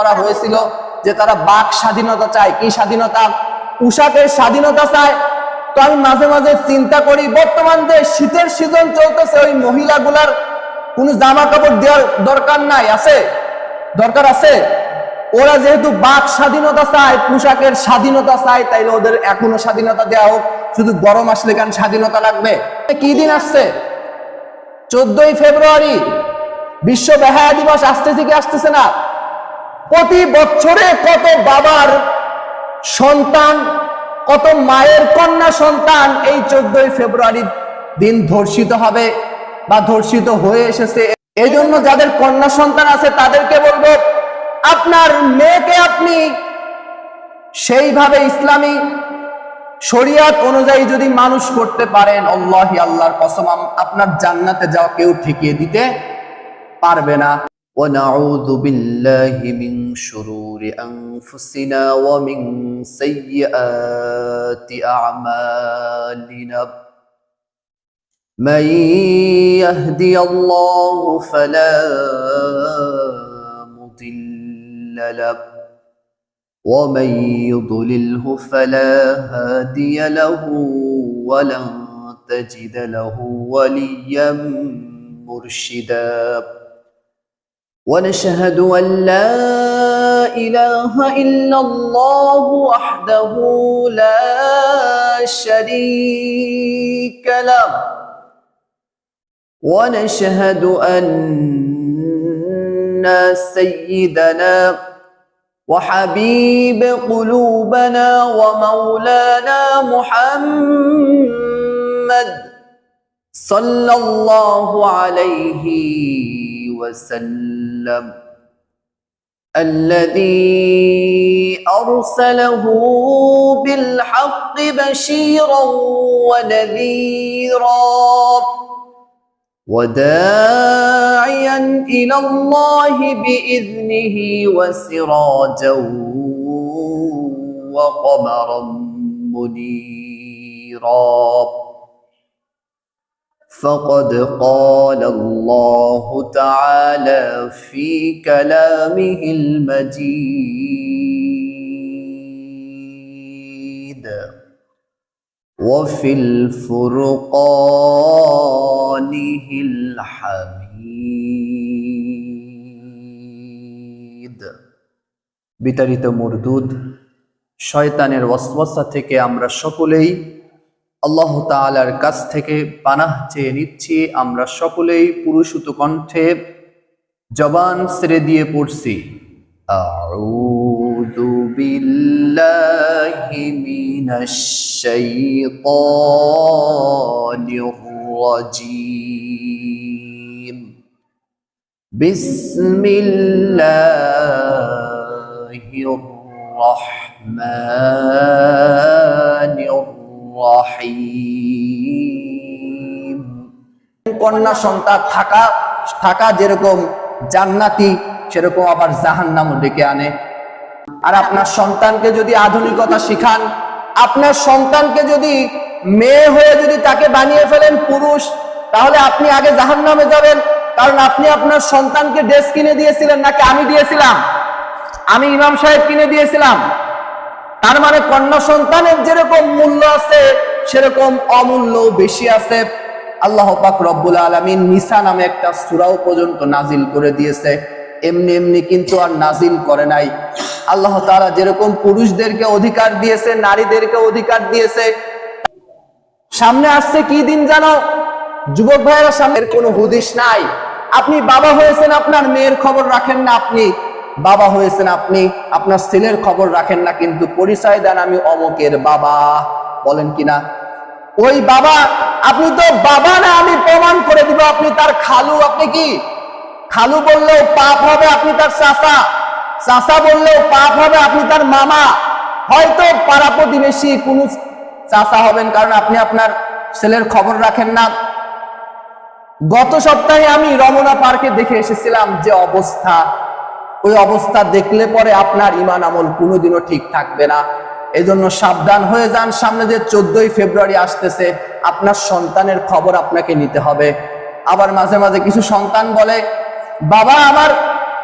করা হয়েছিল যে তারা বাক স্বাধীনতা চায়। কি স্বাধীনতা? পোশাকের স্বাধীনতা চায়। তো আমি মাঝে মাঝে চিন্তা করি, বর্তমান যে শীতের সিজন চলতেছে, ওই মহিলাগুলার কোনো জামা কাপড় দেওয়ার দরকার নাই, আছে? দরকার আছে? ওরা যেহেতু বাক স্বাধীনতা চায়, পোশাকের স্বাধীনতা চায়, তাইলে ওদের এখনও স্বাধীনতা দেওয়া হোক। শুধু গরম আসলে কেন স্বাধীনতা লাগবে? কি দিন আসছে? চোদ্দই ফেব্রুয়ারি, বিশ্ব বেহায়া দিবস আসতেছে কি আসতেছে না? প্রতি বছরে কত বাবার সন্তান, কত মায়ের কন্যা সন্তান এই চোদ্দই ফেব্রুয়ারি দিন ধর্ষিত হবে বা ধর্ষিত হয়ে এসেছে। এই জন্য যাদের কন্যা সন্তান আছে তাদেরকে বলব, আপনার মেয়েকে আপনি সেইভাবে ইসলামী শরিয়াত অনুযায়ী যদি মানুষ করতে পারেন, আল্লাহি আল্লাহর কসম, আপনার জান্নাতে যাওয়া কেউ ঠেকিয়ে দিতে পারবে না। ونعوذ بالله من شرور أنفسنا ومن سيئات أعمالنا. من يهدي الله فلا مضل له ومن يضلله فلا هادي له ولن تجد له وليا مرشدا. ونشهد أن لا إله إلا الله وحده لا شريك له. ونشهد أن سيدنا وحبيب قلوبنا ومولانا محمد صلى الله عليه وسلم. الذي أرسله بالحق بشيرا ونذيرا وداعيا إلى الله بإذنه وسراجا وقمرا منيرا. فقد قال الله تعالى في كلامه المجيد وفي الفرقانه الحميد বিতাড়িত মরদুদ শয়তানের ওয়াসওয়াসা থেকে আমরা সকলেই আল্লাহ তাআলার কাছ থেকে পানাহ চেয়ে নিচ্ছি আমরা সকলেই পুরুষুত কণ্ঠে জবান ছেড়ে দিয়ে পড়ছি أعوذ بالله من الشيطان الرجيم بسم الله الرحمن الرحيم কন্যা সন্তান থাকা থাকা যেরকম জান্নাতি, সেরকম আবার জাহান্নামও ডেকে আনে। আর আপনার সন্তানকে যদি আধুনিকতা শিখান, আপনার সন্তানকে যদি মেয়ে হয়ে যদি তাকে বানিয়ে ফেলেন পুরুষ, তাহলে আপনি আগে জাহান্নামে যাবেন। কারণ আপনি আপনার সন্তানকে ড্রেস কিনে দিয়েছিলেন নাকি আমি দিয়েছিলাম? আমি ইমাম সাহেব কিনে দিয়েছিলাম। তার মানে কন্যা সন্তানের যেরকম মূল্য আছে, সেরকম অমূল্য বেশি আছে। আল্লাহ পাক রব্বুল আলমিন নিসা নামে একটা সুরাও পর্যন্ত নাজিল করে দিয়েছে। এমনি এমনি কিন্তু আর নাজিল করে নাই। আল্লাহ তারা যেরকম পুরুষদেরকে অধিকার দিয়েছে, নারীদেরকে অধিকার দিয়েছে। সামনে আসছে কি দিন জানো? যুবক ভাইয়েরা সামনের কোনো হুদিস নাই। আপনি বাবা হয়েছেন, আপনার মেয়ের খবর রাখেন না আপনি। বাবা হয়েছেন আপনি, আপনার ছেলের খবর রাখেন না কিন্তু পরিচয় দেন আমি অমকের বাবা, বলেন কিনা? ওই বাবা, আপনি তো বাবা না, আমি প্রমাণ করে দিব আপনি তার খালু, আপনি কি? খালু বললেও পাপ হবে আপনি তার চাচা চাচা বললেও পাপ হবে আপনি তার মামা। হয়তো পাড়া প্রতিবেশী কোনো চাচা হবেন কারণ আপনি আপনার ছেলের খবর রাখেন না। গত সপ্তাহে আমি রমনা পার্কে দেখে এসেছিলাম যে অবস্থা। ওই অবস্থা দেখলে পরে আপনার ইমান আমল কোনোদিনও ঠিক থাকবে না। এজন্য সাবধান হয়ে যান। সামনে যে চোদ্দই ফেব্রুয়ারি আসতেছে, আপনার সন্তানের খবর আপনাকে নিতে হবে। আবার মাঝে মাঝে কিছু সন্তান বলে, বাবা, আমার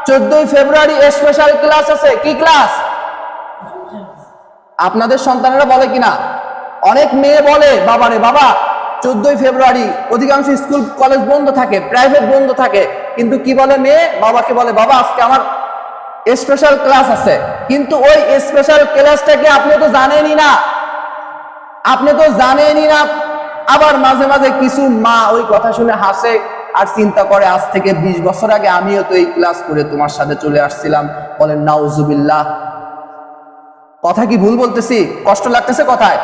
চোদ্দই ফেব্রুয়ারি স্পেশাল ক্লাস আছে। কি ক্লাস আপনাদের সন্তানেরা বলে কিনা? অনেক মেয়ে বলে বাবারে বাবা, চোদ্দই ফেব্রুয়ারি অধিকাংশ স্কুল কলেজ বন্ধ থাকে প্রাইভেট বন্ধ থাকে। কিন্তু কি বলে মেয়ে? বাবাকে বলে, বাবা, আজকে আমার স্পেশাল ক্লাস আছে। কিন্তু ওই স্পেশাল ক্লাসটাকে আপনি তো জানেনই না। আপনি তো জানেনই না। আবার মাঝে মাঝে কিছু মা ওই কথা শুনে হাসে আর চিন্তা করে, আজ থেকে বিশ বছর আগে আমিও তো এই ক্লাস করে তোমার সাথে চলে আসছিলাম। বলেন, নাউজুবিল্লাহ। কথা কি ভুল বলতেছি? কষ্ট লাগতেছে কথায়?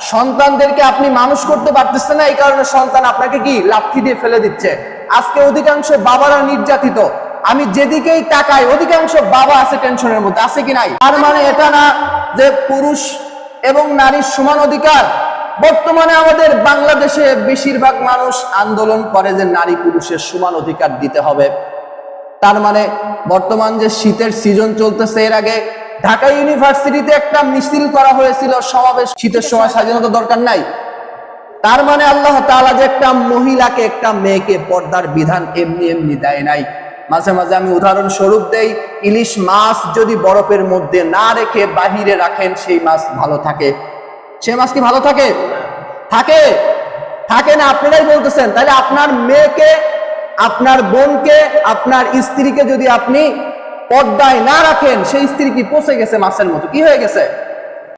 সন্তানদেরকে আপনি মানুষ করতে পারতেছেন না, এই কারণে সন্তান আপনাকে কি? লাথি দিয়ে ফেলে দিচ্ছে। আজকে অধিকাংশ বাবারা নির্যাতিত। আমি যেদিকেই তাকাই, অধিকাংশ বাবা আছে টেনশনের মধ্যে, আছে কি নাই? তার মানে এটা না যে পুরুষ এবং নারীর সমান অধিকার। বর্তমানে আমাদের বাংলাদেশে বেশিরভাগ মানুষ আন্দোলন করে যে নারী পুরুষের সমান অধিকার দিতে হবে। তার মানে বর্তমান যে শীতের সিজন চলতেছে, এর আগে ঢাকা ইউনিভার্সিটিতে একটা মিছিল করা হয়েছিল, সমাবেশ। শীতের সময় স্বাধীনতা দরকার নাই। তার মানে আল্লাহ তাআলা যে একটা মহিলাকে, একটা মেয়েকে পর্দার বিধান এমনি এমনি দেয় নাই। মাঝে মাঝে আমি উদাহরণ স্বরূপ দেই, ইলিশ মাছ যদি বরফের মধ্যে না রেখে বাহিরে রাখেন, সেই মাছ ভালো থাকে। সেই মাছ কি ভালো থাকে? থাকে। থাকে না, আপনারাই বলতেছেন। তাহলে আপনার মেয়েকে, আপনার বোনকে, আপনার স্ত্রীকে যদি আপনি পর্দায় না রাখেন, সেই স্ত্রী কি পচে গেছে মাছের মতো? কি হয়ে গেছে?